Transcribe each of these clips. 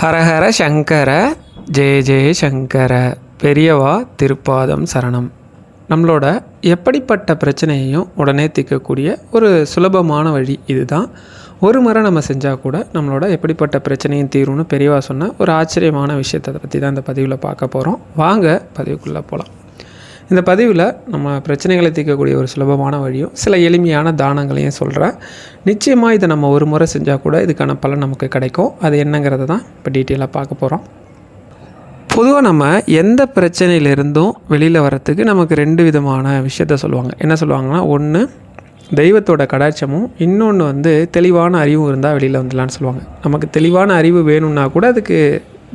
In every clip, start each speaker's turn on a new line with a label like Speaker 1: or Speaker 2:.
Speaker 1: ஹரஹர சங்கர ஜெய ஜெய சங்கர பெரியவா திருப்பாதம் சரணம். நம்மளோட எப்படிப்பட்ட பிரச்சனையையும் உடனே தீர்க்கக்கூடிய ஒரு சுலபமான வழி இதுதான். ஒரு முறை நம்ம செஞ்சால் கூட நம்மளோட எப்படிப்பட்ட பிரச்சனையும் தீரும்னு பெரியவா சொன்ன ஒரு ஆச்சரியமான விஷயத்தை பற்றி தான் இந்த பதிவில் பார்க்க போகிறோம் வாங்க பதிவுக்குள்ளே போகலாம் இந்த பதிவில் நம்ம பிரச்சனைகளை தீர்க்கக்கூடிய ஒரு சுலபமான வழியும் சில எளிமையான தானங்களையும் சொல்கிறேன் நிச்சயமாக இதை நம்ம ஒரு முறை செஞ்சால் கூட இதுக்கான பலன் நமக்கு கிடைக்கும். அது என்னங்கிறத தான் இப்போ டீட்டெயிலாக பார்க்க போகிறோம் பொதுவாக நம்ம எந்த பிரச்சனையிலிருந்தும் வெளியில் வரத்துக்கு நமக்கு ரெண்டு விதமான விஷயத்த சொல்லுவாங்க. என்ன சொல்லுவாங்கன்னா ஒன்று தெய்வத்தோட கடாட்சமும் இன்னொன்று வந்து தெளிவான அறிவும் இருந்தால் வெளியில் வந்துடலான்னு சொல்லுவாங்க. நமக்கு தெளிவான அறிவு வேணும்னா கூட அதுக்கு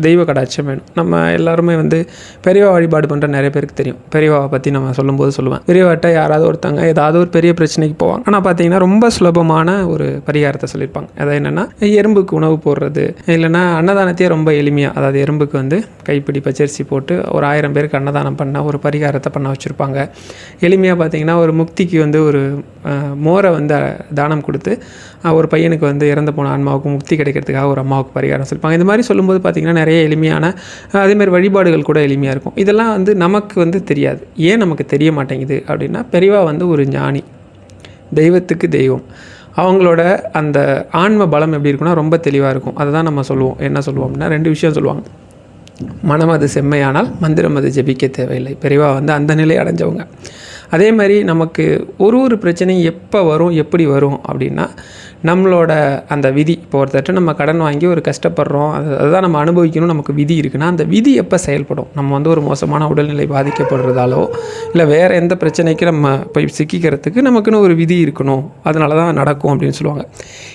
Speaker 1: தெய்வ கடாட்சம் வேணும். நம்ம எல்லாருமே வந்து பெரியவா வழிபாடு பண்ணுற நிறைய பேருக்கு தெரியும். பெரியவாவை பற்றி நம்ம சொல்லும்போது சொல்லுவேன். பெரியவாட்ட யாராவது ஒருத்தங்க ஏதாவது ஒரு பெரிய பிரச்சனைக்கு போவாங்க. ஆனால் பார்த்தீங்கன்னா ரொம்ப சுலபமான ஒரு பரிகாரத்தை சொல்லியிருப்பாங்க. அதாவது என்னென்னா எறும்புக்கு உணவு போடுறது. இல்லைன்னா அன்னதானத்தையே ரொம்ப எளிமையாக அதாவது எறும்புக்கு வந்து கைப்பிடி பச்சரிசி போட்டு ஒரு ஆயிரம் பேருக்கு அன்னதானம் பண்ண ஒரு பரிகாரத்தை பண்ண வச்சுருப்பாங்க. எளிமையாக பார்த்தீங்கன்னா ஒரு முக்திக்கு வந்து ஒரு மோரை வந்து தானம் கொடுத்து ஒரு பையனுக்கு வந்து இறந்து போன ஆன்மாவுக்கு முக்தி கிடைக்கிறதுக்காக ஒரு அம்மாவுக்கு பரிகாரம் சொல்லிப்பாங்க. இந்த மாதிரி சொல்லும்போது பார்த்திங்கன்னா நிறைய எளிமையான அதேமாதிரி வழிபாடுகள் கூட எளிமையாக இருக்கும். இதெல்லாம் வந்து நமக்கு வந்து தெரியாது. ஏன் நமக்கு தெரிய மாட்டேங்குது அப்படின்னா பெரியவா வந்து ஒரு ஞானி. தெய்வத்துக்கு தெய்வம். அவங்களோட அந்த ஆன்ம பலம் எப்படி இருக்குன்னா ரொம்ப தெளிவாக இருக்கும். அதை தான் நம்ம சொல்லுவோம். என்ன சொல்லுவோம் அப்படின்னா ரெண்டு விஷயம் சொல்லுவாங்க. மனம் அது செம்மையானால் மந்திரம் அது ஜெபிக்க தேவையில்லை. பெரியவா வந்து அந்த நிலை அடைஞ்சவங்க. அதே மாதிரி நமக்கு ஒரு ஒரு பிரச்சனையும் எப்போ வரும் எப்படி வரும் அப்படின்னா நம்மளோட அந்த விதி. இப்போ ஒருத்தர்கிட்ட நம்ம கடன் வாங்கி ஒரு கஷ்டப்படுறோம் அது அதுதான் நம்ம அனுபவிக்கணும் நமக்கு விதி இருக்குன்னா அந்த விதி எப்போ செயல்படும்? நம்ம வந்து ஒரு மோசமான உடல்நிலை பாதிக்கப்படுறதாலோ இல்லை வேறு எந்த பிரச்சனைக்கு நம்ம போய் சிக்கிக்கிறதுக்கு நமக்குன்னு ஒரு விதி இருக்கணும் அதனால தான் நடக்கும் அப்படின்னு சொல்லுவாங்க.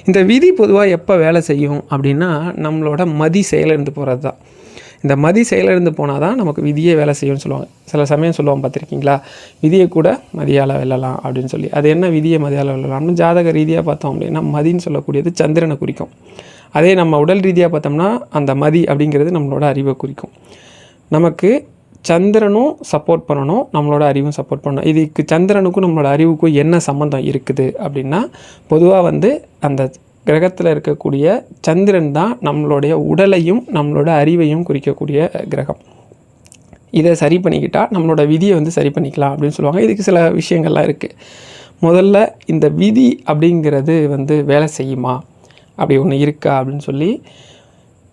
Speaker 1: இந்த விதி பொதுவாக எப்போ வேலை செய்யும் அப்படின்னா நம்மளோட மதி செயலிருந்து போகிறது தான் இந்த மதி செயலிழந்து போனால் தான் நமக்கு விதியே வேலை செய்யும்னு சொல்லுவாங்க. சில சமயம் சொல்லுவாங்க பார்த்துருக்கீங்களா? விதியை கூட மதியால் வெல்லலாம் அப்படின்னு சொல்லி. அது என்ன விதியை மதியால் வெல்லலாம்னு ஜாதக ரீதியாக பார்த்தோம் அப்படின்னா மதின்னு சொல்லக்கூடியது சந்திரனை குறிக்கும். அதே நம்ம உடல் ரீதியாக பார்த்தோம்னா அந்த மதி அப்படிங்கிறது நம்மளோட அறிவை குறிக்கும். நமக்கு சந்திரனும் சப்போர்ட் பண்ணணும் நம்மளோட அறிவும் சப்போர்ட் பண்ணணும். இதுக்கு சந்திரனுக்கும் நம்மளோட அறிவுக்கும் என்ன சம்மந்தம் இருக்குது அப்படின்னா பொதுவாக வந்து அந்த கிரகத்தில் இருக்கக்கூடிய சந்திரன் தான் நம்மளுடைய உடலையும் நம்மளோட அறிவையும் குறிக்கக்கூடிய கிரகம். இதை சரி பண்ணிக்கிட்டால் நம்மளோட விதியை வந்து சரி பண்ணிக்கலாம் அப்படின்னு சொல்லுவாங்க. இதுக்கு சில விஷயங்கள்லாம் இருக்குது முதல்ல இந்த விதி அப்படிங்கிறது வந்து வேலை செய்யுமா? அப்படி ஒன்று இருக்கா? அப்படின்னு சொல்லி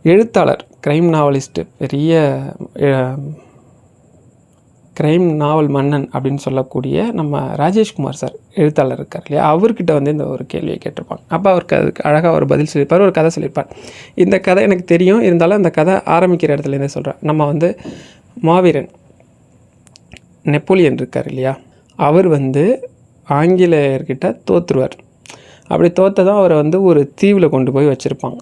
Speaker 1: எழுத்தாளர் க்ரைம் நாவலிஸ்ட்டு பெரிய கிரைம் நாவல் மன்னன் அப்படின்னு சொல்லக்கூடிய நம்ம ராஜேஷ்குமார் சார் எழுத்தாளர் இருக்கார் இல்லையா? அவர்கிட்ட வந்து இந்த ஒரு கேள்வியை கேட்டிருப்பாங்க. அப்போ அவருக்கு அதுக்கு அழகாக ஒரு பதில் சொல்லியிருப்பார் ஒரு கதை சொல்லியிருப்பார். இந்த கதை எனக்கு தெரியும். இருந்தாலும் அந்த கதை ஆரம்பிக்கிற இடத்துலேருந்தே சொல்கிறேன் நம்ம வந்து மாவீரன் நெப்போலியன் இருக்கார் இல்லையா? அவர் வந்து ஆங்கிலேயர்கிட்ட தோற்றுருவார் அப்படி தோற்றதான் அவரை வந்து ஒரு தீவில் கொண்டு போய் வச்சுருப்பாங்க.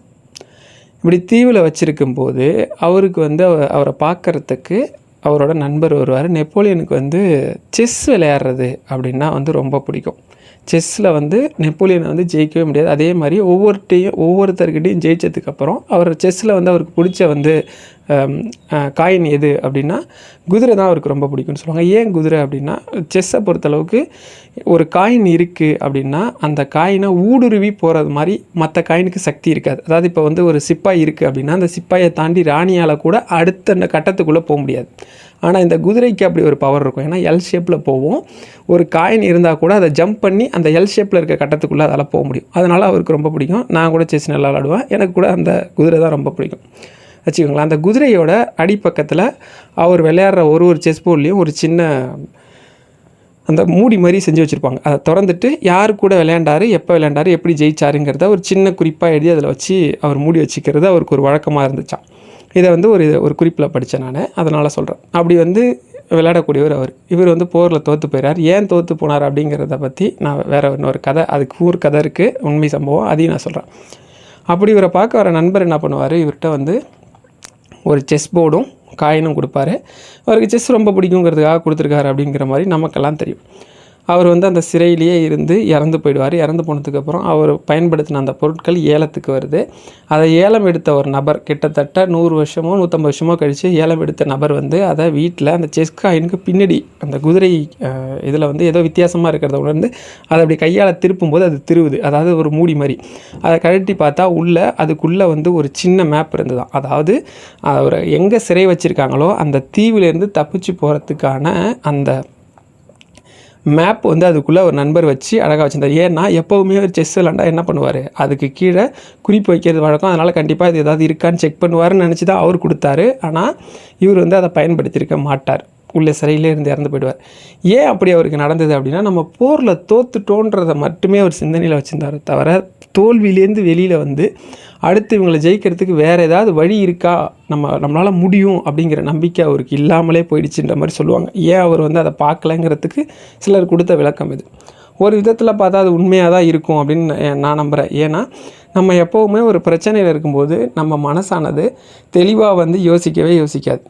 Speaker 1: இப்படி தீவில் வச்சுருக்கும்போது அவருக்கு வந்து அவ- அவரை பார்க்குறதுக்கு அவரோட நண்பர் வருவார். நெப்போலியனுக்கு வந்து செஸ் விளையாடுறது அப்படின்னா வந்து ரொம்ப பிடிக்கும். செஸ்ஸில் வந்து நெப்போலியனை வந்து ஜெயிக்கவே முடியாது. அதே மாதிரி ஒவ்வொருட்டையும் ஒவ்வொருத்தர்கிட்டையும் ஜெயிச்சதுக்கப்புறம் அவர் செஸ்ஸில் வந்து அவருக்கு பிடிச்ச வந்து Um, uh, காயின் எது அப்படின்னா குதிரை தான் அவருக்கு ரொம்ப பிடிக்கும்னு சொல்லுவாங்க. ஏன் குதிரை அப்படின்னா செஸ்ஸை பொறுத்தளவுக்கு ஒரு காயின் இருக்குது அப்படின்னா அந்த காயினை ஊடுருவி போகிறது மாதிரி மற்ற காயினுக்கு சக்தி இருக்காது. அதாவது இப்போ வந்து ஒரு சிப்பாய் இருக்குது அப்படின்னா அந்த சிப்பாயை தாண்டி ராணியால் கூட அடுத்த அந்த கட்டத்துக்குள்ளே போக முடியாது. ஆனால் இந்த குதிரைக்கு அப்படி ஒரு பவர் இருக்கும். ஏன்னா எல் ஷேப்பில் போவோம். ஒரு காயின் இருந்தால் கூட அதை ஜம்ப் பண்ணி அந்த எல் ஷேப்பில் இருக்க கட்டத்துக்குள்ளே அதால் போக முடியும். அதனால் அவருக்கு ரொம்ப பிடிக்கும். நான் கூட செஸ் நல்லா விளாடுவேன். எனக்கு கூட அந்த குதிரை தான் ரொம்ப பிடிக்கும். வச்சுக்கோங்களேன். அந்த குதிரையோட அடிப்பக்கத்தில் அவர் விளையாடுற ஒரு ஒரு செஸ் போர்ட்லேயும் ஒரு சின்ன அந்த மூடி மாதிரி செஞ்சு வச்சுருப்பாங்க. அதை திறந்துட்டு யார் கூட விளையாண்டாரு எப்போ விளையாண்டாரு எப்படி ஜெயிச்சாருங்கிறத ஒரு சின்ன குறிப்பாக எழுதி அதில் வச்சு அவர் மூடி வச்சுக்கிறது அவருக்கு ஒரு வழக்கமாக இருந்துச்சான் இதை வந்து ஒரு ஒரு குறிப்பில் படித்தேன் நான். அதனால் சொல்கிறேன் அப்படி வந்து விளையாடக்கூடியவர் அவர். இவர் வந்து போரில் தோற்று போயிறார். ஏன் தோற்று போனார் அப்படிங்கிறத பற்றி நான் வேறு இன்னொரு கதை அதுக்கு ஊர் கதை இருக்குது உண்மை சம்பவம் அதையும் நான் சொல்கிறேன் அப்படி இவரை பார்க்க வர நண்பர் என்ன பண்ணுவார்? இவர்கிட்ட வந்து ஒரு செஸ் போர்டும் காயினும் கொடுப்பாரு. அவருக்கு செஸ் ரொம்ப பிடிக்குங்கிறதுக்காக கொடுத்துருக்காரு அப்படிங்கிற மாதிரி நமக்கெல்லாம் தெரியும். அவர் வந்து அந்த சிறையிலேயே இருந்து இறந்து போயிடுவார். இறந்து போனதுக்கப்புறம் அவர் பயன்படுத்தின அந்த பொருட்கள் ஏலத்துக்கு வருது. அதை ஏலம் எடுத்த ஒரு நபர் கிட்டத்தட்ட நூறு வருஷமோ நூற்றம்பது வருஷமோ கழித்து ஏலம் எடுத்த நபர் வந்து அதை வீட்டில் அந்த செஸ் காயினுக்கு பின்னாடி அந்த குதிரை இதில் வந்து ஏதோ வித்தியாசமாக இருக்கிறத உணர்ந்து அதை அப்படி கையால் திருப்பும்போது அது திருவுது. அதாவது ஒரு மூடி மாதிரி அதை கழட்டி பார்த்தா உள்ளே அதுக்குள்ளே வந்து ஒரு சின்ன மேப் இருந்துதான் அதாவது அவர் எங்கே சிறை வச்சுருக்காங்களோ அந்த தீவிலேருந்து தப்பிச்சு போகிறதுக்கான அந்த மேப் வந்து அதுக்குள்ளே ஒரு நண்பர் வச்சு அழகாக வச்சுருந்தார். ஏன்னா எப்போவுமே ஒரு செஸ் விளாண்டா என்ன பண்ணுவார்? அதுக்கு கீழே குறிப்பு வைக்கிறது வழக்கம். அதனால் கண்டிப்பாக இது ஏதாவது இருக்கான்னு செக் பண்ணுவாருன்னு நினச்சி தான் அவர் கொடுத்தாரு. ஆனால் இவர் வந்து அதை பயன்படுத்தியிருக்க மாட்டார். உள்ளே சிறையிலே இருந்து இறந்து போயிடுவார். ஏன் அப்படி அவருக்கு நடந்தது அப்படின்னா நம்ம போரில் தோத்துட்டோன்றதை மட்டுமே அவர் சிந்தனையில் வச்சுருந்தார் தவிர தோல்வியிலேருந்து வெளியில் வந்து அடுத்து இவங்களை ஜெயிக்கிறதுக்கு வேறு ஏதாவது வழி இருக்கா? நம்ம நம்மளால் முடியும் அப்படிங்கிற நம்பிக்கை அவருக்கு இல்லாமலே போயிடுச்சுன்ற மாதிரி சொல்லுவாங்க. ஏன் அவர் வந்து அதை பார்க்கலங்கிறதுக்கு சிலர் கொடுத்த விளக்கம் இது. ஒரு விதத்தில் பார்த்தா அது உண்மையாக தான் இருக்கும் அப்படின்னு நான் நம்புகிறேன் ஏன்னா நம்ம எப்போவுமே ஒரு பிரச்சனையில் இருக்கும்போது நம்ம மனசானது தெளிவாக வந்து யோசிக்கவே யோசிக்காது.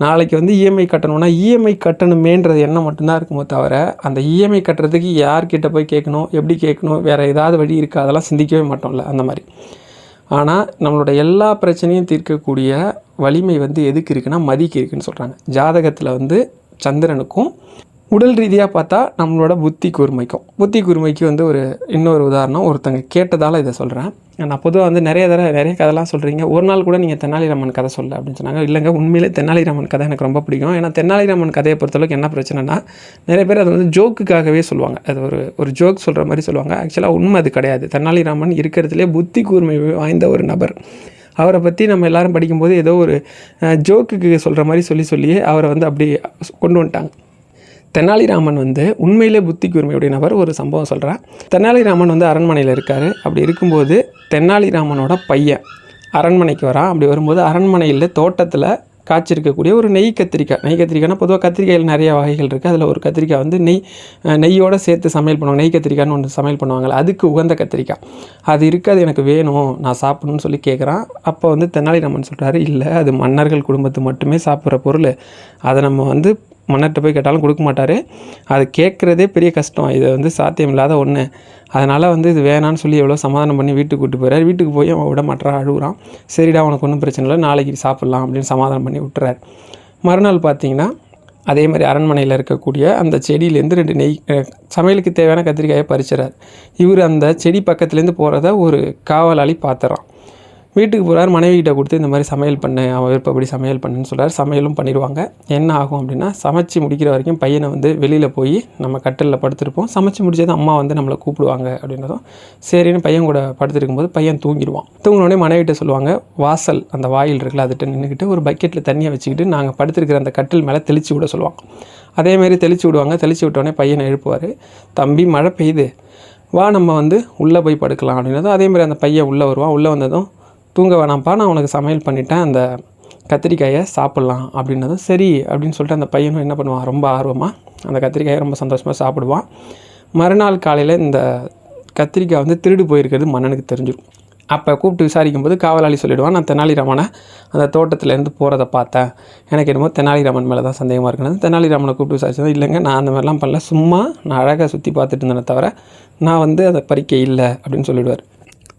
Speaker 1: நாளைக்கு வந்து இஎம்ஐ கட்டணும்னா இஎம்ஐ கட்டணுமேன்றது எண்ணம் மட்டும்தான் இருக்குமோ தவிர அந்த இஎம்ஐ கட்டுறதுக்கு யார்கிட்ட போய் கேட்கணும் எப்படி கேட்கணும் வேறு ஏதாவது வழி இருக்கா அதெல்லாம் சிந்திக்கவே மாட்டோம்ல அந்த மாதிரி. ஆனால் நம்மளோட எல்லா பிரச்சனையும் தீர்க்கக்கூடிய வலிமை வந்து எதுக்கு இருக்குன்னா மதிக்கு இருக்குன்னு சொல்கிறாங்க ஜாதகத்தில் வந்து சந்திரனுக்கும் உடல் ரீதியாக பார்த்தா நம்மளோட புத்தி கூர்மைக்கும். புத்தி கூர்மைக்கு வந்து ஒரு இன்னொரு உதாரணம் ஒருத்தங்க கேட்டதால் இதை சொல்கிறேன் நான் பொதுவாக வந்து நிறைய தடவை நிறைய கதைலாம் சொல்கிறீங்க ஒரு நாள் கூட நீங்கள் தெனாலிராமன் கதை சொல்ல அப்படின்னு சொன்னாங்க. இல்லைங்க உண்மையிலே தெனாலிராமன் கதை எனக்கு ரொம்ப பிடிக்கும். ஏன்னா தெனாலிராமன் கதையை பொறுத்தளவுக்கு என்ன பிரச்சனைனா நிறைய பேர் அது வந்து ஜோக்குக்காகவே சொல்லுவாங்க. அது ஒரு ஒரு ஜோக் சொல்கிற மாதிரி சொல்லுவாங்க. ஆக்சுவலாக உண்மை அது கிடையாது. தெனாலிராமன் இருக்கிறதுலே புத்தி கூர்மை வாய்ந்த ஒரு நபர். அவரை பற்றி நம்ம எல்லாரும் படிக்கும்போது ஏதோ ஒரு ஜோக்குக்கு சொல்கிற மாதிரி சொல்லி சொல்லியே அவரை வந்து அப்படி கொண்டு வந்துட்டாங்க. தெனாலிராமன் வந்து உண்மையிலே புத்தி கூர்மையுடைய நபர் ஒரு சம்பவம் சொல்கிறான் தெனாலிராமன் வந்து அரண்மனையில் இருக்கார். அப்படி இருக்கும்போது தெனாலிராமனோட பையன். அரண்மனைக்கு வரான் அப்படி வரும்போது அரண்மனையில் தோட்டத்தில் காய்ச்சிருக்கக்கூடிய ஒரு நெய் கத்திரிக்காய். நெய் கத்திரிக்காய்னா பொதுவாக கத்திரிக்காயில் நிறைய வகைகள் இருக்குது அதில் ஒரு கத்திரிக்காய் வந்து நெய் நெய்யோடு சேர்த்து சமையல் பண்ணுவாங்க. நெய் கத்திரிக்காய்னு ஒன்று சமையல் பண்ணுவாங்கள்ல அதுக்கு உகந்த கத்திரிக்காய். அது இருக்குது அது எனக்கு வேணும் நான் சாப்பிடணும்னு சொல்லி கேட்குறான் அப்போ வந்து தெனாலிராமன் சொல்கிறாரு இல்லை அது மன்னர்கள் குடும்பத்து மட்டுமே சாப்பிட்ற பொருள். அதை நம்ம வந்து மன்னர்கிட்ட போய் கேட்டாலும் கொடுக்க மாட்டார். அது கேட்குறதே பெரிய கஷ்டம். இது வந்து சாத்தியம் இல்லாத ஒன்று அதனால் வந்து இது வேணான்னு சொல்லி எவ்வளோ சமாதானம் பண்ணி வீட்டுக்கு கூட்டு போகிறார் வீட்டுக்கு போய் அவன் விட மாட்டான் அழுகுறான். சரிடா உனக்கு ஒன்றும் பிரச்சனை இல்லை. நாளைக்கு சாப்பிட்லாம் அப்படின்னு சமாதானம் பண்ணி விட்டுறார். மறுநாள் பார்த்தீங்கன்னா அதே மாதிரி அரண்மனையில் இருக்கக்கூடிய அந்த செடியிலேருந்து ரெண்டு நெய் சமையலுக்கு தேவையான கத்திரிக்காயை பறிச்சிறார் இவர் அந்த செடி பக்கத்துலேருந்து போகிறத ஒரு காவலாளி பார்த்துறான். வீட்டுக்கு போகிறார் மனைவிகிட்ட கொடுத்து இந்த மாதிரி சமையல் பண்ணு அவன் விருப்பப்படி சமையல் பண்ணுன்னு சொல்கிறார் சமையலும் பண்ணிடுவாங்க. என்ன ஆகும் அப்படின்னா சமைச்சு முடிக்கிற வரைக்கும் பையனை வந்து வெளியில் போய் நம்ம கட்டிலில் படுத்திருப்போம். சமைச்சு முடிச்சது அம்மா வந்து நம்மளை கூப்பிடுவாங்க அப்படின்றதும் சரின்னு பையன் கூட படுத்திருக்கும் போது பையன் தூங்கிடுவான். தூங்கினோடனே மனைவிட்ட சொல்லுவாங்க வாசல் அந்த வாயில் இருக்குல்ல அதுகிட்ட நின்றுக்கிட்டு ஒரு பக்கெட்டில் தண்ணியை வச்சுக்கிட்டு நாங்கள் படுத்திருக்கிற அந்த கட்டில் மேலே தெளிச்சு விட சொல்லுவாங்க. அதேமாரி தெளிச்சு விடுவாங்க. தெளிச்சு விட்டோடனே பையனை எழுப்புவார் தம்பி மழை பெய்யுது. வா நம்ம வந்து உள்ளே போய் படுக்கலாம். அப்படின்னதும் அதேமாதிரி அந்த பையன் உள்ளே வருவான். உள்ளே வந்ததும் தூங்க வேணாம்ப்பா நான் உனக்கு சமையல் பண்ணிட்டேன் அந்த கத்திரிக்காயை சாப்பிட்லாம் அப்படின்னதும் சரி அப்படின்னு சொல்லிட்டு அந்த பையனும் என்ன பண்ணுவான் ரொம்ப ஆர்வமாக அந்த கத்திரிக்காயை ரொம்ப சந்தோஷமாக சாப்பிடுவான். மறுநாள் காலையில் இந்த கத்திரிக்காய் வந்து திருடு போயிருக்கிறது மன்னனுக்கு தெரிஞ்சிடும். அப்போ கூப்பிட்டு விசாரிக்கும் போது காவலாளி சொல்லிடுவான் நான் தெனாலிராமனை அந்த தோட்டத்துலேருந்து போகிறத பார்த்தேன். எனக்கு என்னமோ தெனாலிராமன் மேலே தான் சந்தேகமாக இருக்குன்னு. தெனாலிராமனை கூப்பிட்டு விசாரிச்சது இல்லைங்க நான் அந்த மாதிரிலாம் பண்ணல. சும்மா நான் அழகாக சுற்றி பார்த்துட்டு இருந்தேனே தவிர நான் வந்து அதை பறிக்க இல்லை அப்படின்னு சொல்லிவிடுவார்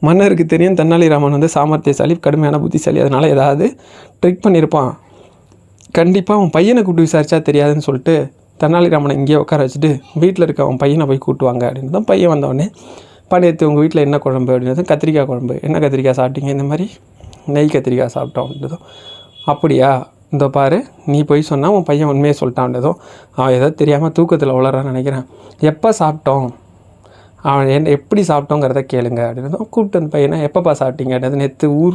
Speaker 1: மன்னருக்கு தெரியும் தெனாலிராமன் வந்து சாமர்த்தியசாலி கடுமையான புத்திசாலி. அதனால் ஏதாவது ட்ரிக் பண்ணியிருப்பான் கண்டிப்பாக அவன் பையனை கூப்பிட்டு விசாரிச்சா தெரியாதுன்னு சொல்லிட்டு தெனாலிராமனை இங்கேயே உட்கார வச்சுட்டு வீட்டில் இருக்க அவன் பையனை போய் கூட்டுவாங்க அப்படின்னு தான் பையன் வந்தவொடனே பழையத்து உங்கள் வீட்டில் என்ன குழம்பு? அப்படின்றது கத்திரிக்காய் குழம்பு. என்ன கத்திரிக்காய் சாப்பிட்டீங்க? இந்த மாதிரி நெய் கத்திரிக்காய் சாப்பிட்டோம். அப்படின்றதும் அப்படியா? இந்த பாரு நீ போய் சொன்னால் உன் பையன் உண்மையை சொல்லிட்டான்றதும் அவன் ஏதோ தெரியாமல் தூக்கத்தில் உளறான்னு நினைக்கிறேன். எப்போ சாப்பிட்டோம்? அவன் என்ன எப்படி சாப்பிட்டோங்கிறத கேளுங்க அப்படின்னு கூப்பிட்டு அந்த பையனை எப்பப்பா சாப்பிட்டீங்க? அப்படின்னு நேற்று ஊர்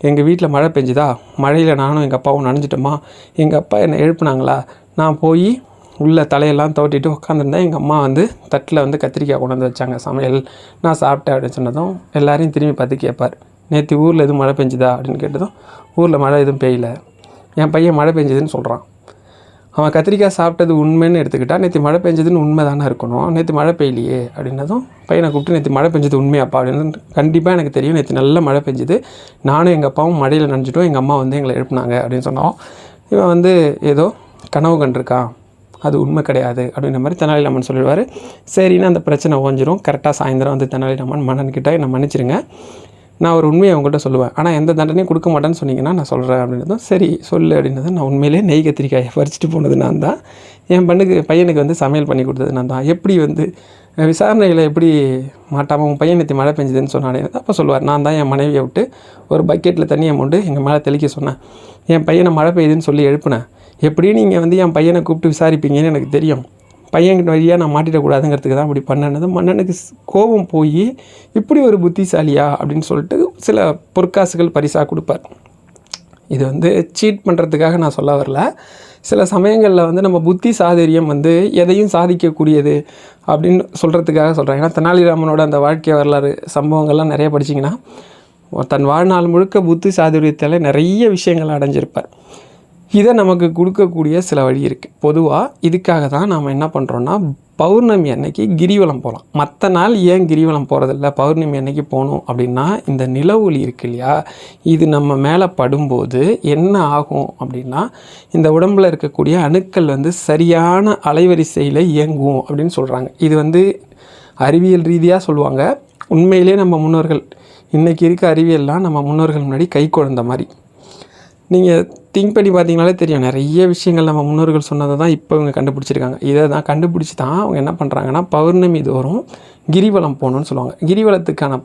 Speaker 1: எங்கள் வீட்டில் மழை பெஞ்சுதா? மழையில் நானும் எங்கள் அப்பாவும் நனைஞ்சிட்டோமா? எங்கள் அப்பா என்னை எழுப்புனாங்களா? நான் போய் உள்ளே தலையெல்லாம் தோட்டிட்டு உட்காந்துருந்தேன் எங்கள் அம்மா வந்து தட்டில் வந்து கத்திரிக்காய் கொண்டு வந்து வச்சாங்க சமையல் நான் சாப்பிட்டேன் அப்படின்னு சொன்னதும் எல்லாரையும் திரும்பி பார்த்து கேட்பார் நேற்று ஊரில் எதுவும் மழை பெஞ்சுதா? அப்படின்னு கேட்டதும் ஊரில் மழை எதுவும் பெய்யல. என் பையன் மழை பெஞ்சதுன்னு சொல்கிறான் அவன் கத்திரிக்காய் சாப்பிட்டது உண்மைன்னு எடுத்துக்கிட்டா நேற்று மழை பெஞ்சதுன்னு உண்மை தானே இருக்கணும். நேற்று மழை பெய்யலையே அப்படின்னதும் பையனை கூப்பிட்டு நேற்று மழை பெஞ்சது உண்மையாப்பா அப்படின்னு கண்டிப்பாக எனக்கு தெரியும் நேற்று நல்ல மழை பெஞ்சுது. நானும் எங்கள் அப்பாவும் மழையில் நனைஞ்சிட்டோம். எங்கள் அம்மா வந்து எங்களை எழுப்புனாங்க அப்படின்னு சொன்னோம். இவன் வந்து ஏதோ கனவு கண்டிருக்கான் அது உண்மை கிடையாது அப்படின்ற மாதிரி தெனாலிராமன் சொல்லிடுவார். சரின்னு அந்த பிரச்சனை ஓஞ்சிரும். கரெக்டாக சாயந்தரம் வந்து தெனாலிராமன் மன்னன்கிட்ட என்னை மன்னிச்சிருங்க. நான் ஒரு உண்மையை அவங்கள்ட்ட சொல்லுவேன். ஆனால் எந்த தண்டனையும் கொடுக்க மாட்டேன்னு சொன்னீங்கன்னா நான் சொல்கிறேன் அப்படின்னதும் சரி சொல்லு அப்படின்னது நான் உண்மையிலே நெய் கத்திரிக்காயை பறிச்சுட்டு போனது நான் தான். என் பண்ணுக்கு பையனுக்கு வந்து சமையல் பண்ணி கொடுத்தது நான் தான். எப்படி வந்து விசாரணையில் எப்படி மாட்டாமல் உன் பையன் நேற்று மழை பெஞ்சதுன்னு சொன்னானே அப்போ சொல்லுவார் நான் தான் என் மனைவியை விட்டு ஒரு பக்கெட்டில் தண்ணியை மூண்டு எங்கள் மேலே தெளிக்க சொன்னேன். என் பையனை மழை பெய்யுதுன்னு சொல்லி எழுப்புனேன். எப்படியும் நீங்கள் வந்து என் பையனை கூப்பிட்டு விசாரிப்பீங்கன்னு எனக்கு தெரியும். பையன் வழியாக நான் மாட்டிடக்கூடாதுங்கிறதுக்கு தான் இப்படி பண்ணனது. மன்னனுக்கு கோபம் போய் இப்படி ஒரு புத்திசாலியா? அப்படின்னு சொல்லிட்டு சில பொற்காசுகள் பரிசாக கொடுப்பார். இது வந்து சீட் பண்ணுறதுக்காக நான் சொல்ல வரல. சில சமயங்களில் வந்து நம்ம புத்தி சாதுரியம் வந்து எதையும் சாதிக்கக்கூடியது அப்படின்னு சொல்கிறதுக்காக சொல்கிறேன் ஏன்னா தெனாலிராமனோட அந்த வாழ்க்கை வரலாறு சம்பவங்கள்லாம் நிறைய படிச்சிங்கன்னா தன் வாழ்நாள் முழுக்க புத்தி சாதுரியத்தில் நிறைய விஷயங்கள் அடைஞ்சிருப்பார். இதை நமக்கு கொடுக்கக்கூடிய சில வழி இருக்குது பொதுவாக இதுக்காக தான் நாம் என்ன பண்ணுறோன்னா பௌர்ணமி அன்னைக்கு கிரிவலம் போகலாம் மற்ற நாள் ஏன் கிரிவலம் போகிறதில்ல பௌர்ணமி அன்னைக்கு போகணும் அப்படின்னா இந்த நில ஒளி இருக்கு இல்லையா? இது நம்ம மேலே படும்போது என்ன ஆகும் அப்படின்னா இந்த உடம்புல இருக்கக்கூடிய அணுக்கள் வந்து சரியான அலைவரிசையில் இயங்கும் அப்படின்னு சொல்கிறாங்க இது வந்து அறிவியல் ரீதியாக சொல்லுவாங்க. உண்மையிலே நம்ம முன்னோர்கள் இன்றைக்கி இருக்க அறிவியல்லாம் நம்ம முன்னோர்கள் முன்னாடி கை குழந்த மாதிரி. நீங்கள் திங்க் பண்ணி பார்த்தீங்கனாலே தெரியும். நிறைய விஷயங்கள் நம்ம முன்னோர்கள் சொன்னதை தான் இப்போ இவங்க கண்டுபிடிச்சிருக்காங்க. இதை தான் கண்டுபிடிச்சி தான் அவங்க என்ன பண்ணுறாங்கன்னா பௌர்ணமி தோறும் கிரிவலம் போகணுன்னு சொல்லுவாங்க. கிரிவலத்துக்கான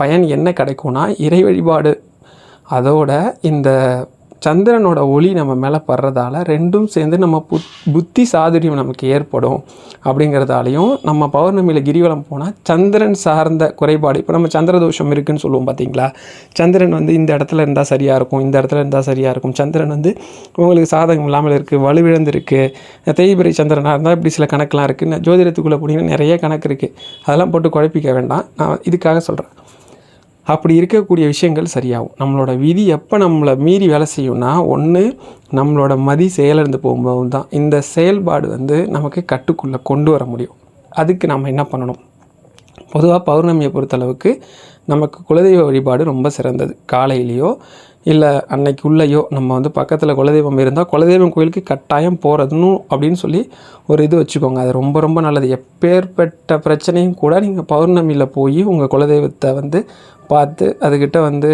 Speaker 1: பயன் என்ன கிடைக்கும்னா இறை வழிபாடு. அதோட இந்த சந்திரனோட ஒளி நம்ம மேலே படுறதால ரெண்டும் சேர்ந்து நம்ம புத் புத்தி சாதுரியம் நமக்கு ஏற்படும் அப்படிங்கிறதாலையும் நம்ம பௌர்ணமியில் கிரிவலம் போனால் சந்திரன் சார்ந்த குறைபாடு இப்போ நம்ம சந்திர தோஷம் இருக்குன்னு சொல்லுவோம் பார்த்தீங்களா சந்திரன் வந்து இந்த இடத்துல இருந்தால் சரியாக இருக்கும் இந்த இடத்துல இருந்தால் சரியாக இருக்கும். சந்திரன் வந்து உங்களுக்கு சாதகம் இல்லாமல் இருக்குது வலுவிழந்திருக்கு தேய்பிரை சந்திரனாக இருந்தால் இப்படி சில கணக்கெலாம் இருக்குது ஜோதிடத்துக்குள்ளே போனீங்கன்னா நிறைய கணக்கு இருக்குது அதெல்லாம் போட்டு குழப்பிக்க வேண்டாம். நான் இதுக்காக சொல்கிறேன் அப்படி இருக்கக்கூடிய விஷயங்கள் சரியாகும். நம்மளோட விதி எப்போ நம்மளை மீறி வேலை செய்யும்னா ஒன்று நம்மளோட மதி செயலிருந்து போகும்போது தான் இந்த செயல்பாடு வந்து நமக்கு கட்டுக்குள்ளே கொண்டு வர முடியும். அதுக்கு நம்ம என்ன பண்ணணும்? பொதுவாக பௌர்ணமியை பொறுத்தளவுக்கு நமக்கு குலதெய்வ வழிபாடு ரொம்ப சிறந்தது. காலையிலேயோ இல்லை அன்னைக்கு உள்ளேயோ நம்ம வந்து பக்கத்தில் குலதெய்வம் இருந்தால் குலதெய்வம் கோயிலுக்கு கட்டாயம் போகிறதுன்னு அப்படின்னு சொல்லி ஒரு இது வச்சுக்கோங்க. அது ரொம்ப ரொம்ப நல்லது. எப்பேற்பட்ட பிரச்சனையும் கூட நீங்கள் பௌர்ணமியில் போய் உங்கள் குலதெய்வத்தை வந்து பார்த்து அதுக்கிட்ட வந்து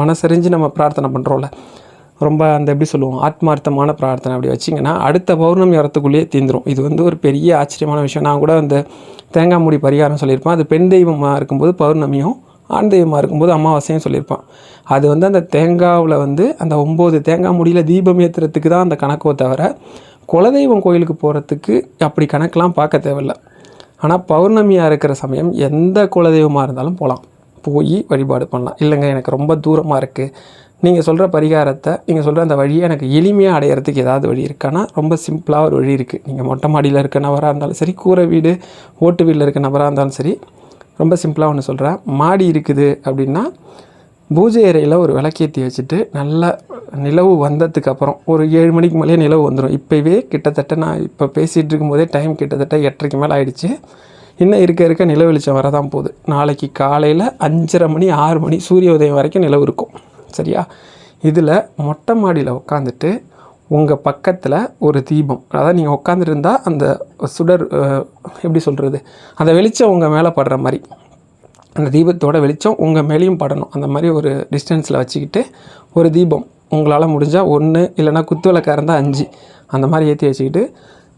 Speaker 1: மனசறிஞ்சு நம்ம பிரார்த்தனை பண்ணுறோம்ல ரொம்ப அந்த எப்படி சொல்லுவோம்? ஆத்மார்த்தமான பிரார்த்தனை அப்படி வச்சிங்கன்னா அடுத்த பௌர்ணமி வரத்துக்குள்ளேயே தீந்துரும். இது வந்து ஒரு பெரிய ஆச்சரியமான விஷயம். நான் கூட அந்த தேங்காய் மூடி பரிகாரம் சொல்லியிருப்பேன். அது பெண் தெய்வமாக இருக்கும்போது பௌர்ணமியும் ஆண் தெய்வமாக இருக்கும்போது அமாவாசையும் சொல்லியிருப்பான். அது வந்து அந்த தேங்காவில் வந்து அந்த ஒம்பது தேங்காய் முடியில் தீபம் ஏற்றுறதுக்கு தான் அந்த கணக்கோ தவிர குலதெய்வம் கோயிலுக்கு போகிறதுக்கு அப்படி கணக்கெலாம் பார்க்க தேவையில்ல. ஆனால் பௌர்ணமியாக இருக்கிற சமயம் எந்த குலதெய்வமாக இருந்தாலும் போகலாம் போய் வழிபாடு பண்ணலாம். இல்லைங்க எனக்கு ரொம்ப தூரமாக இருக்குது நீங்கள் சொல்கிற பரிகாரத்தை நீங்கள் சொல்கிற அந்த வழியை எனக்கு எளிமையாக அடையிறதுக்கு ஏதாவது வழி இருக்கான்னா ரொம்ப சிம்பிளாக ஒரு வழி இருக்குது நீங்கள் மொட்டை மாடியில் இருக்க நபராக இருந்தாலும் சரி கூரை வீடு ஓட்டு வீட்டில் இருக்க நபராக இருந்தாலும் சரி ரொம்ப சிம்பிளாக ஒன்று சொல்கிறேன் மாடி இருக்குது அப்படின்னா பூஜை அறையில் ஒரு விளக்கேற்றி வச்சுட்டு நல்லா நிலவு வந்ததுக்கு அப்புறம் ஒரு ஏழு மணிக்கு மேலேயே நிலவு வந்துடும் இப்போவே கிட்டத்தட்ட நான் இப்போ பேசிகிட்டு இருக்கும்போதே டைம் கிட்டத்தட்ட எட்டரைக்கு மேலே ஆயிடுச்சு. இன்னும் இருக்க இருக்க நில வெளிச்சம் வரதான் போகுது. நாளைக்கு காலையில் அஞ்சரை மணி ஆறு மணி சூரிய உதயம் வரைக்கும் நிலவு இருக்கும். சரியா? இதில் மொட்டை மாடியில் உட்காந்துட்டு உங்கள் பக்கத்தில் ஒரு தீபம். அதாவது நீங்கள் உட்காந்துருந்தா அந்த சுடர் எப்படி சொல்கிறது அந்த வெளிச்சம் உங்கள் மேலே படுற மாதிரி. அந்த தீபத்தோட வெளிச்சம் உங்கள் மேலேயும் படணும். அந்த மாதிரி ஒரு டிஸ்டன்ஸில் வச்சுக்கிட்டு ஒரு தீபம். உங்களால் முடிஞ்சால் ஒன்று இல்லைன்னா குத்து விளக்காக இருந்தால் அஞ்சு. அந்த மாதிரி ஏற்றி வச்சுக்கிட்டு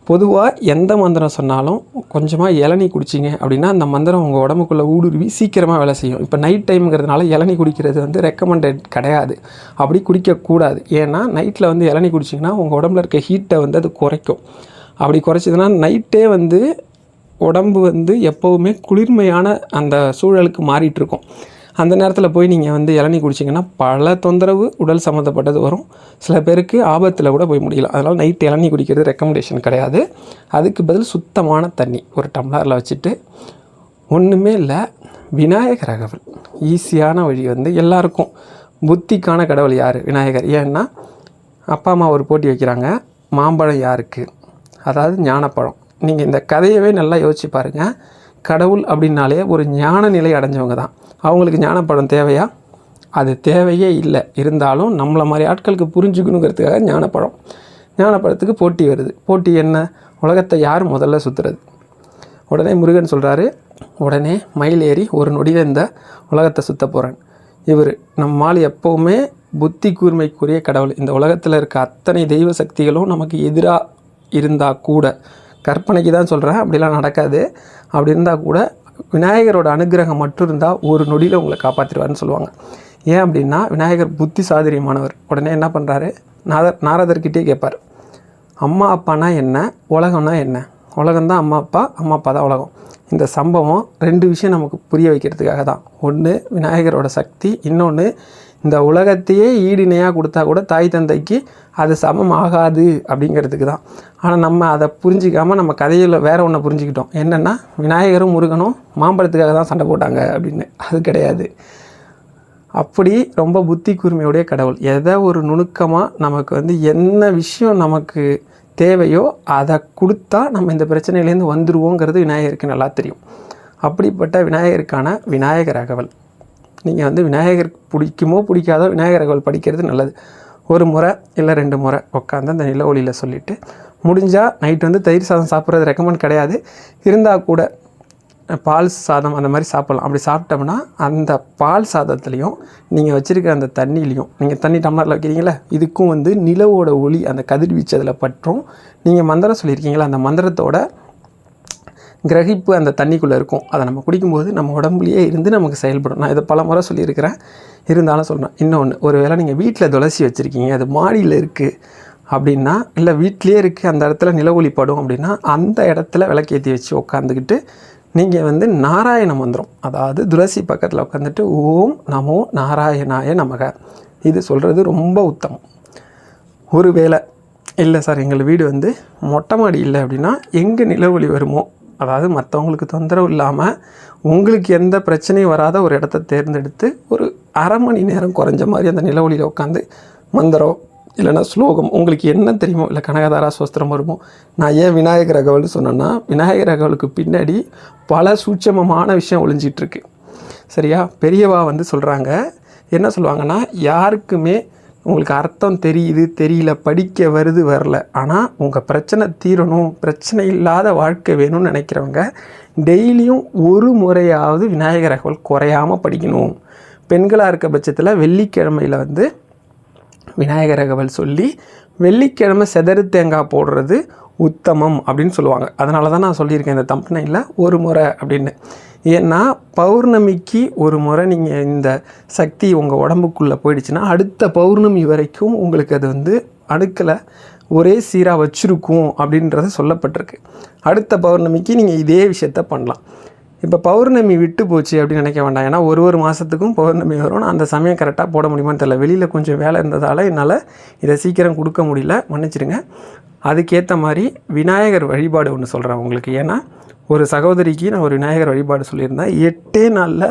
Speaker 1: பொதுவாக எந்த மந்திரம் சொன்னாலும் கொஞ்சமாக இளநீ குடிச்சிங்க அப்படின்னா அந்த மந்திரம் உங்கள் உடம்புக்குள்ளே ஊடுருவி சீக்கிரமாக வேலை செய்யும். இப்போ நைட் டைம்ங்கிறதுனால இளநீ குடிக்கிறது வந்து ரெக்கமெண்டட் கிடையாது. அப்படி குடிக்கக்கூடாது ஏன்னா நைட்டில் வந்து இளநீ குடிச்சிங்கன்னா உங்கள் உடம்புல இருக்க ஹீட்டை வந்து அது குறைக்கும். அப்படி குறைச்சதுன்னா நைட்டே வந்து உடம்பு வந்து எப்போவுமே குளிர்மையான அந்த சூழலுக்கு மாறிட்டுருக்கும் அந்த நேரத்தில் போய் நீங்கள் வந்து இளநீ குடிச்சிங்கன்னா பல தொந்தரவு உடல் சம்மந்தப்பட்டது வரும். சில பேருக்கு ஆபத்தில் கூட போய் முடியலாம். அதனால் நைட் இளநீ குடிக்கிறது ரெக்கமெண்டேஷன் கிடையாது. அதுக்கு பதில் சுத்தமான தண்ணி ஒரு டம்ளரில் வச்சுட்டு ஒன்றுமே இல்லை விநாயகர் அகவல். ஈஸியான வழி வந்து எல்லாருக்கும். புத்திக்கான கடவுள் யார்? விநாயகர். ஏன்னா அப்பா அம்மா ஒரு போட்டி வைக்கிறாங்க. மாம்பழம் யாருக்கு? அதாவது ஞானப்பழம். நீங்கள் இந்த கதையவே நல்லா யோசிச்சு பாருங்கள் கடவுள் அப்படின்னாலே ஒரு ஞான நிலை அடைஞ்சவங்க தான். அவங்களுக்கு ஞானப்படம் தேவையா? அது தேவையே இல்லை. இருந்தாலும் நம்மளை மாதிரி ஆட்களுக்கு புரிஞ்சுக்கணுங்கிறதுக்காக ஞானப்படம். ஞானப்படத்துக்கு போட்டி வருது. போட்டி என்ன? உலகத்தை யார் முதல்ல சுற்றுறது உடனே முருகன் சொல்கிறாரு உடனே மயில் ஏறி ஒரு நொடியில் இந்த உலகத்தை சுற்ற போகிறேன் இவர் நம்மால் எப்போவுமே புத்தி கூர்மைக்குரிய கடவுள். இந்த உலகத்தில் இருக்க அத்தனை தெய்வ சக்திகளும் நமக்கு எதிராக இருந்தால் கூட கற்பனைக்கு தான் சொல்கிறேன் அப்படிலாம் நடக்காது. அப்படி இருந்தால் கூட விநாயகரோட அனுகிரகம் மட்டும் இருந்தால் ஒரு நொடியில் உங்களை காப்பாற்றிடுவார்னு சொல்லுவாங்க. ஏன் அப்படின்னா விநாயகர் புத்தி சாதுரியமானவர் உடனே என்ன பண்ணுறாரு நாதர் நாரதர்கிட்டே கேட்பார். அம்மா அப்பானா என்ன? உலகம்னா என்ன? உலகம் தான் அம்மா அப்பா அம்மா அப்பா தான் உலகம். இந்த சம்பவம் ரெண்டு விஷயம் நமக்கு புரிய வைக்கிறதுக்காக தான் ஒன்று விநாயகரோட சக்தி இன்னொன்று இந்த உலகத்தையே ஈடிணையாக கொடுத்தா கூட தாய் தந்தைக்கு அது சமம் ஆகாது அப்படிங்கிறதுக்கு தான். ஆனால் நம்ம அதை புரிஞ்சிக்காமல் நம்ம கதையில் வேற ஒன்றை புரிஞ்சுக்கிட்டோம். என்னென்னா விநாயகரும் முருகனும் மாம்பழத்துக்காக தான் சண்டை போட்டாங்க அப்படின்னு. அது கிடையாது. அப்படி ரொம்ப புத்தி கூர்மையுடைய கடவுள். எதை ஒரு நுணுக்கமாக நமக்கு வந்து என்ன விஷயம் நமக்கு தேவையோ அதை கொடுத்தா நம்ம இந்த பிரச்சனையிலேருந்து வந்துடுவோங்கிறது விநாயகருக்கு நல்லா தெரியும். அப்படிப்பட்ட விநாயகருக்கான விநாயகர் அகவல். நீங்கள் வந்து விநாயகர் பிடிக்குமோ பிடிக்காதோ விநாயகர் கோவில் படிக்கிறது நல்லது. ஒரு முறை இல்லை ரெண்டு முறை உட்காந்து அந்த நில ஒளியில் சொல்லிவிட்டு முடிஞ்சால் நைட் வந்து தயிர் சாதம் சாப்பிட்றது ரெக்கமெண்ட் கிடையாது. இருந்தால் கூட பால் சாதம் அந்த மாதிரி சாப்பிட்லாம். அப்படி சாப்பிட்டோம்னா அந்த பால் சாதத்துலேயும் நீங்கள் வச்சுருக்கிற அந்த தண்ணிலையும் நீங்கள் தண்ணி டம்ளரில் வைக்கிறீங்களா இதுக்கும் வந்து நிலவோட ஒளி அந்த கதிர்வீச்சு அதில் பற்றும். நீங்கள் மந்திரம் சொல்லியிருக்கீங்களா அந்த மந்திரத்தோட கிரகிப்பு அந்த தண்ணிக்குள்ளே இருக்கும். அதை நம்ம குடிக்கும்போது நம்ம உடம்புலையே இருந்து நமக்கு செயல்படும். நான் இதை பல முறை சொல்லியிருக்கிறேன். இருந்தாலும் சொல்கிறேன் இன்னொன்று ஒரு வேளை நீங்கள் வீட்டில் துளசி வச்சுருக்கீங்க அது மாடியில் இருக்குது அப்படின்னா இல்லை வீட்டிலே இருக்குது அந்த இடத்துல நிலவொளி படும் அப்படின்னா அந்த இடத்துல விளக்கேற்றி வச்சு உட்காந்துக்கிட்டு நீங்கள் வந்து நாராயண மந்திரம் அதாவது துளசி பக்கத்தில் உட்காந்துட்டு ஓம் நமோ நாராயணாய நமக. இது சொல்கிறது ரொம்ப உத்தமம். ஒருவேளை இல்லை சார் எங்கள் வீடு வந்து மொட்டை மாடி இல்லை அப்படின்னா எங்கே நிலவொளி வருமோ அதாவது மற்றவங்களுக்கு தொந்தரவு இல்லாமல் உங்களுக்கு எந்த பிரச்சனையும் வராத ஒரு இடத்த தேர்ந்தெடுத்து ஒரு அரை மணி நேரம் குறைஞ்ச மாதிரி அந்த நிலவொளியில் உட்காந்து மந்திரம் இல்லைன்னா ஸ்லோகம் உங்களுக்கு என்ன தெரியுமோ இல்லை கனகதாரா சோஸ்திரம் வருமோ நான் ஏன் விநாயகர் அகவல்னு சொன்னேன்னா விநாயகர் அகவலுக்கு பின்னாடி பல சூட்சமமான விஷயம் ஒளிஞ்சிகிட்ருக்கு சரியா? பெரியவா வந்து சொல்கிறாங்க என்ன சொல்லுவாங்கன்னா யாருக்குமே உங்களுக்கு அர்த்தம் தெரியுது தெரியல படிக்க வருது வரல. ஆனால் உங்கள் பிரச்சனை தீரணும் பிரச்சனை இல்லாத வாழ்க்கை வேணும்னு நினைக்கிறவங்க டெய்லியும் ஒரு முறையாவது விநாயகர் அகவல் குறையாமல் படிக்கணும். பெண்களாக இருக்க பட்சத்தில் வெள்ளிக்கிழமையில் வந்து விநாயகர் அகவல் சொல்லி வெள்ளிக்கிழமை செதறு தேங்காய் போடுறது உத்தமம் அப்படின்னு சொல்லுவாங்க. அதனால தான் நான் சொல்லியிருக்கேன் இந்த தம்பனையில் ஒரு முறை அப்படின்னு. ஏன்னா பௌர்ணமிக்கு ஒரு முறை நீங்கள் இந்த சக்தி உங்கள் உடம்புக்குள்ளே போயிடுச்சுன்னா அடுத்த பௌர்ணமி வரைக்கும் உங்களுக்கு அது வந்து அடுக்கலை ஒரே சீராக வச்சுருக்கும் அப்படின்றத சொல்லப்பட்டிருக்கு. அடுத்த பௌர்ணமிக்கு நீங்கள் இதே விஷயத்த பண்ணலாம். இப்போ பௌர்ணமி விட்டு போச்சு அப்படின்னு நினைக்க வேண்டாம். ஏன்னா ஒரு ஒரு மாதத்துக்கும் பௌர்ணமி வரும் நான் அந்த சமயம் கரெக்டாக போட முடியுமான்னு தெரியல. வெளியில் கொஞ்சம் வேலை இருந்ததால் என்னால் இதை சீக்கிரம் கொடுக்க முடியல. மன்னிச்சிடுங்க. அதுக்கேற்ற மாதிரி விநாயகர் வழிபாடு ஒன்று சொல்கிறேன் உங்களுக்கு. ஏன்னா ஒரு சகோதரிக்கு நான் ஒரு விநாயகர் வழிபாடு சொல்லியிருந்தேன். எட்டே நாளில்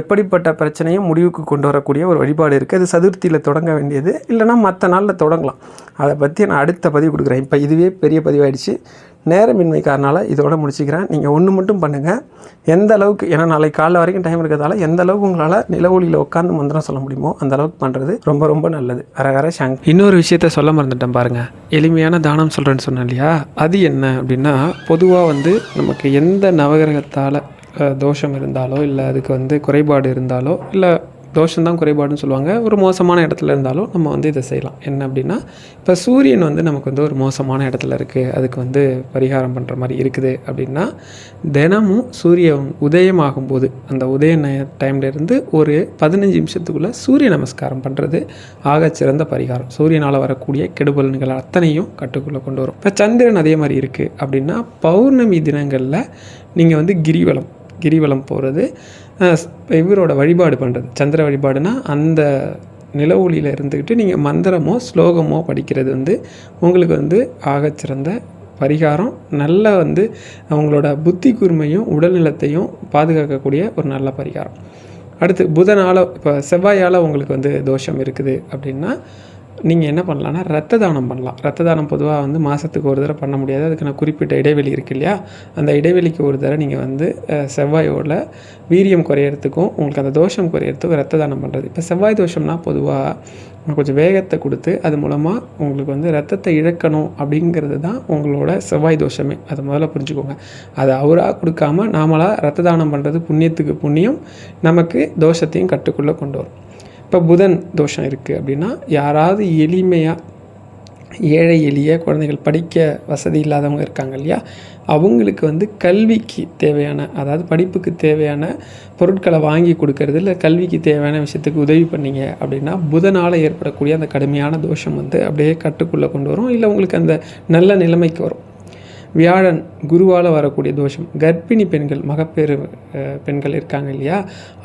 Speaker 1: எப்படிப்பட்ட பிரச்சனையும் முடிவுக்கு கொண்டு வரக்கூடிய ஒரு வழிபாடு இருக்குது அது சதுர்த்தியில் தொடங்க வேண்டியது. இல்லைனா மற்ற நாளில் தொடங்கலாம். அதை பற்றி நான் அடுத்த பதிவு கொடுக்குறேன். இப்போ இதுவே பெரிய பதிவாயிடுச்சு. நேரமின்மை காரணால் இதோட முடிச்சுக்கிறேன். நீங்கள் ஒன்று மட்டும் பண்ணுங்கள் எந்த அளவுக்கு ஏன்னா நாளைக்கு காலைல வரைக்கும் டைம் இருக்கிறதால எந்த அளவுக்கு உங்களால் நிலவொலியில் உட்காந்து மந்திரம் சொல்ல முடியுமோ அந்த அளவுக்கு பண்ணுறது ரொம்ப ரொம்ப நல்லது. அரகர ஷாங் இன்னொரு விஷயத்த சொல்ல மறந்துட்டேன் பாருங்கள் எளிமையான தானம் சொல்கிறேன்னு சொன்னேன் இல்லையா? அது என்ன அப்படின்னா பொதுவாக வந்து நமக்கு எந்த நவகிரகத்தால் தோஷம் இருந்தாலோ இல்லை அதுக்கு வந்து குறைபாடு இருந்தாலோ இல்லை தோஷம்தான் குறைபாடுன்னு சொல்லுவாங்க. ஒரு மோசமான இடத்துல இருந்தாலும் நம்ம வந்து இதை செய்யலாம். என்ன அப்படின்னா இப்போ சூரியன் வந்து நமக்கு வந்து ஒரு மோசமான இடத்துல இருக்குது அதுக்கு வந்து பரிகாரம் பண்ணுற மாதிரி இருக்குது அப்படின்னா தினமும் சூரியன் உதயமாகும்போது அந்த உதய டைம்ல இருந்து ஒரு பதினஞ்சு நிமிஷத்துக்குள்ளே சூரிய நமஸ்காரம் பண்ணுறது ஆக சிறந்த பரிகாரம். சூரியனால் வரக்கூடிய கெடுபலன்கள் அத்தனையும் கட்டுக்குள்ளே கொண்டு வரும். இப்போ சந்திரன் அதே மாதிரி இருக்குது அப்படின்னா பௌர்ணமி தினங்களில் நீங்கள் வந்து கிரிவலம் கிரிவலம் போகிறது இவரோட வழிபாடு பண்ணுறது சந்திர வழிபாடுனா அந்த நில ஒளியில் இருந்துக்கிட்டு நீங்கள் மந்திரமோ ஸ்லோகமோ படிக்கிறது வந்து உங்களுக்கு வந்து ஆகச்சிறந்த பரிகாரம். நல்ல வந்து அவங்களோட புத்தி கூர்மையும் உடல்நலத்தையும் பாதுகாக்கக்கூடிய ஒரு நல்ல பரிகாரம். அடுத்து புதனால் இப்போ செவ்வாயால் உங்களுக்கு வந்து தோஷம் இருக்குது அப்படின்னா நீங்கள் என்ன பண்ணலான்னா ரத்த தானம் பண்ணலாம். ரத்த தானம் பொதுவாக வந்து மாதத்துக்கு ஒரு தடவை பண்ண முடியாது. அதுக்கு நான் குறிப்பிட்ட இடைவெளி இருக்கு இல்லையா? அந்த இடைவெளிக்கு ஒரு தடவை நீங்கள் வந்து செவ்வாயோட வீரியம் குறையறதுக்கும் உங்களுக்கு அந்த தோஷம் குறையறதுக்கும் ரத்த தானம் பண்ணுறது இப்போ செவ்வாய் தோஷம்னா பொதுவாக கொஞ்சம் வேகத்தை கொடுத்து அது மூலமாக உங்களுக்கு வந்து ரத்தத்தை இழக்கணும் அப்படிங்கிறது தான் உங்களோட செவ்வாய் தோஷமே. அதை முதல்ல புரிஞ்சுக்கோங்க. அதை அவராக கொடுக்காம நாமளாக ரத்த தானம் பண்ணுறது புண்ணியத்துக்கு புண்ணியம் நமக்கு தோஷத்தையும் கட்டுக்குள்ளே கொண்டு வரும். இப்போ புதன் தோஷம் இருக்குது அப்படின்னா யாராவது எளிமையாக ஏழை எளிய குழந்தைகள் படிக்க வசதி இல்லாதவங்க இருக்காங்க இல்லையா? அவங்களுக்கு வந்து கல்விக்கு தேவையான அதாவது படிப்புக்கு தேவையான பொருட்களை வாங்கி கொடுக்கறது இல்லை கல்விக்கு தேவையான விஷயத்துக்கு உதவி பண்ணீங்க அப்படின்னா புதனால் ஏற்படக்கூடிய அந்த கடுமையான தோஷம் வந்து அப்படியே கட்டுக்குள்ளே கொண்டு வரும். இல்லை உங்களுக்கு அந்த நல்ல நிலைமைக்கு வரும். வியாழன் குருவால் வரக்கூடிய தோஷம். கர்ப்பிணி பெண்கள் மகப்பேறு பெண்கள் இருக்காங்க இல்லையா?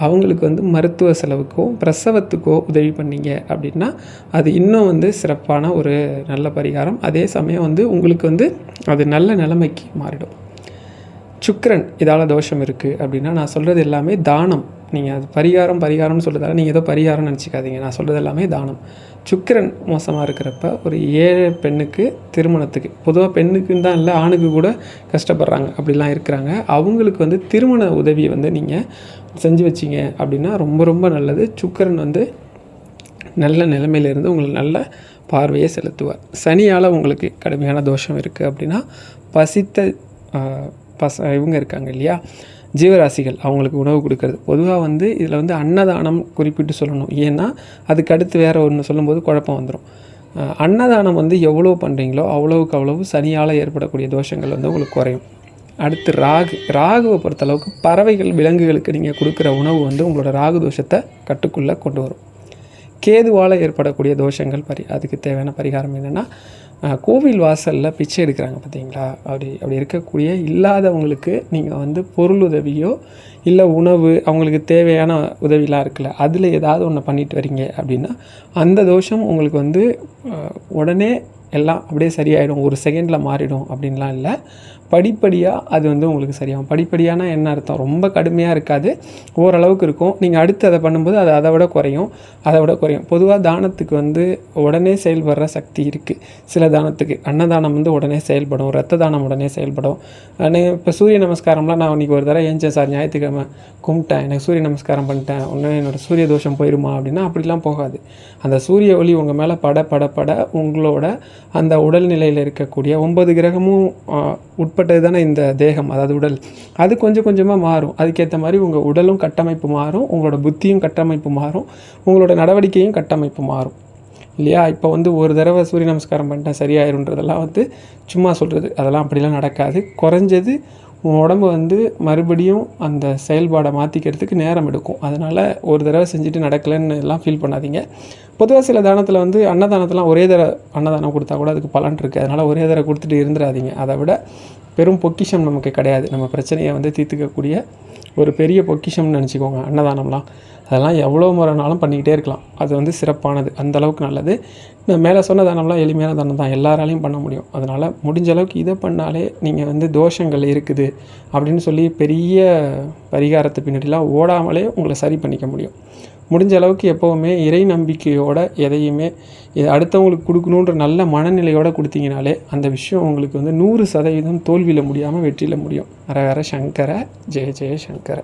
Speaker 1: அவங்களுக்கு வந்து மருத்துவ செலவுக்கோ பிரசவத்துக்கோ உதவி பண்ணீங்க அப்படின்னா அது இன்னும் வந்து சிறப்பான ஒரு நல்ல பரிகாரம். அதே சமயம் வந்து உங்களுக்கு வந்து அது நல்ல நிலைமைக்கு மாறிடும். சுக்கரன் இதால் தோஷம் இருக்குது அப்படின்னா நான் சொல்கிறது எல்லாமே தானம். நீங்கள் அது பரிகாரம் பரிகாரம்னு சொல்கிறதால நீங்கள் ஏதோ பரிகாரம்னு நினச்சிக்காதீங்க. நான் சொல்கிறது எல்லாமே தானம். சுக்கிரன் மோசமாக இருக்கிறப்ப ஒரு ஏழை பெண்ணுக்கு திருமணத்துக்கு பொதுவாக பெண்ணுக்குன்னு தான் இல்லை ஆணுக்கு கூட கஷ்டப்படுறாங்க. அப்படிலாம் இருக்கிறாங்க. அவங்களுக்கு வந்து திருமண உதவியை வந்து நீங்கள் செஞ்சு வச்சீங்க அப்படின்னா ரொம்ப ரொம்ப நல்லது. சுக்கிரன் வந்து நல்ல நிலைமையிலேருந்து உங்களுக்கு நல்ல பார்வையை செலுத்துவார். சனியால் உங்களுக்கு கடுமையான தோஷம் இருக்குது அப்படின்னா பசித்த பச இவங்க இருக்காங்க இல்லையா? ஜீவராசிகள் அவங்களுக்கு உணவு கொடுக்கறது. பொதுவாக வந்து இதில் வந்து அன்னதானம் குறிப்பிட்டு சொல்லணும். ஏன்னா அதுக்கு அடுத்து வேறு ஒன்று சொல்லும்போது குழப்பம் வந்துடும் அன்னதானம் வந்து எவ்வளோ பண்ணுறீங்களோ அவ்வளவுக்கு அவ்வளவு சனியால் ஏற்படக்கூடிய தோஷங்கள் வந்து உங்களுக்கு குறையும். அடுத்து ராகு. ராகுவை பொறுத்தளவுக்கு பறவைகள் விலங்குகளுக்கு நீங்கள் கொடுக்குற உணவு வந்து உங்களோட ராகு தோஷத்தை கட்டுக்குள்ளே கொண்டு வரும். கேதுவால் ஏற்படக்கூடிய தோஷங்கள் பரி அதுக்கு தேவையான பரிகாரம் என்னென்னா கோவில் வாசலில் பிச்சை எடுக்கிறாங்க பார்த்தீங்களா அப்படி அப்படி இருக்கக்கூடிய இல்லாதவங்களுக்கு நீங்கள் வந்து பொருள் உதவியோ இல்லை உணவு அவங்களுக்கு தேவையான உதவிலாம் இருக்குல்ல அதில் ஏதாவது ஒன்று பண்ணிட்டு வரீங்க அப்படின்னா அந்த தோஷம் உங்களுக்கு வந்து உடனே எல்லாம் அப்படியே சரியாயிடும் ஒரு செகண்டில் மாறிடும் அப்படின்லாம் இல்லை. படிப்படியாக அது வந்து உங்களுக்கு சரியாகும். படிப்படியானா என்ன அர்த்தம்? ரொம்ப கடுமையாக இருக்காது. ஓரளவுக்கு இருக்கும். நீங்கள் அடுத்து அதை பண்ணும்போது அது அதை விட குறையும். அதை விட குறையும். பொதுவாக தானத்துக்கு வந்து உடனே செயல்படுற சக்தி இருக்குது சில தானத்துக்கு. அன்னதானம் வந்து உடனே செயல்படும். ரத்த தானம் உடனே செயல்படும். இப்போ சூரிய நமஸ்காரம்லாம் நான் இன்னைக்கு ஒரு தடவை ஏஞ்சேன் சார். ஞாயிற்றுக்கிழமை கும்பிட்டேன். எனக்கு சூரிய நமஸ்காரம் பண்ணிட்டேன். உடனே என்னோட சூரிய தோஷம் போயிருமா அப்படின்னா அப்படிலாம் போகாது. அந்த சூரிய ஒளி உங்கள் மேலே பட பட பட உங்களோட அந்த உடல்நிலையில் இருக்கக்கூடிய ஒன்பது கிரகமும் ஆஹ், உட்பட்டது தானே இந்த தேகம் அதாவது உடல். அது கொஞ்சம் கொஞ்சமாக மாறும். அதுக்கேற்ற மாதிரி உங்கள் உடலும் கட்டமைப்பு மாறும் உங்களோட புத்தியும் கட்டமைப்பு மாறும் உங்களோட நடவடிக்கையும் கட்டமைப்பு மாறும். இல்லையா? இப்போ வந்து ஒரு தடவை சூரிய நமஸ்காரம் பண்ணிட்டேன் சரியாயிருன்றதெல்லாம் வந்து சும்மா சொல்கிறது அதெல்லாம் அப்படிலாம் நடக்காது. குறைஞ்சது உன் உடம்பு வந்து மறுபடியும் அந்த செயல்பாடை மாற்றிக்கிறதுக்கு நேரம் எடுக்கும். அதனால் ஒரு தடவை செஞ்சுட்டு நடக்கலைன்னு எல்லாம் ஃபீல் பண்ணாதீங்க. பொதுவாக சில தானத்தில் வந்து அன்னதானத்தெலாம் ஒரே தடவை அன்னதானம் கொடுத்தா கூட அதுக்கு பலன் இருக்குது அதனால் ஒரே தடவை கொடுத்துட்டு இருந்துடாதீங்க அதை விட பெரும் பொக்கிஷம் நமக்கு கிடையாது. நம்ம பிரச்சனையை வந்து தீர்த்துக்கக்கூடிய ஒரு பெரிய பொக்கிஷம்னு நினச்சிக்கோங்க. அன்னதானம்லாம். அதெல்லாம் எவ்வளோ முறைனாலும் பண்ணிக்கிட்டே இருக்கலாம். அது வந்து சிறப்பானது. அந்த அளவுக்கு நல்லது. நான் மேலே சொன்ன தானம்லாம் எளிமையான தானம் தான். எல்லாராலையும் பண்ண முடியும். அதனால் முடிஞ்ச அளவுக்கு இதை பண்ணாலே நீங்கள் வந்து தோஷங்கள் இருக்குது அப்படின்னு சொல்லி பெரிய பரிகாரத்து பின்னாடிலாம் ஓடாமலே உங்களை சரி பண்ணிக்க முடியும். முடிஞ்ச அளவுக்கு எப்போவுமே இறை நம்பிக்கையோட எதையுமே இது அடுத்தவங்களுக்கு கொடுக்கணுன்ற நல்ல மனநிலையோடு கொடுத்தீங்கனாலே அந்த விஷயம் உங்களுக்கு வந்து நூறு சதவீதம் தோல்வியில் முடியாமல் வெற்றியில் முடியும். ஹர ஹர சங்கர ஜெய ஜெய சங்கர.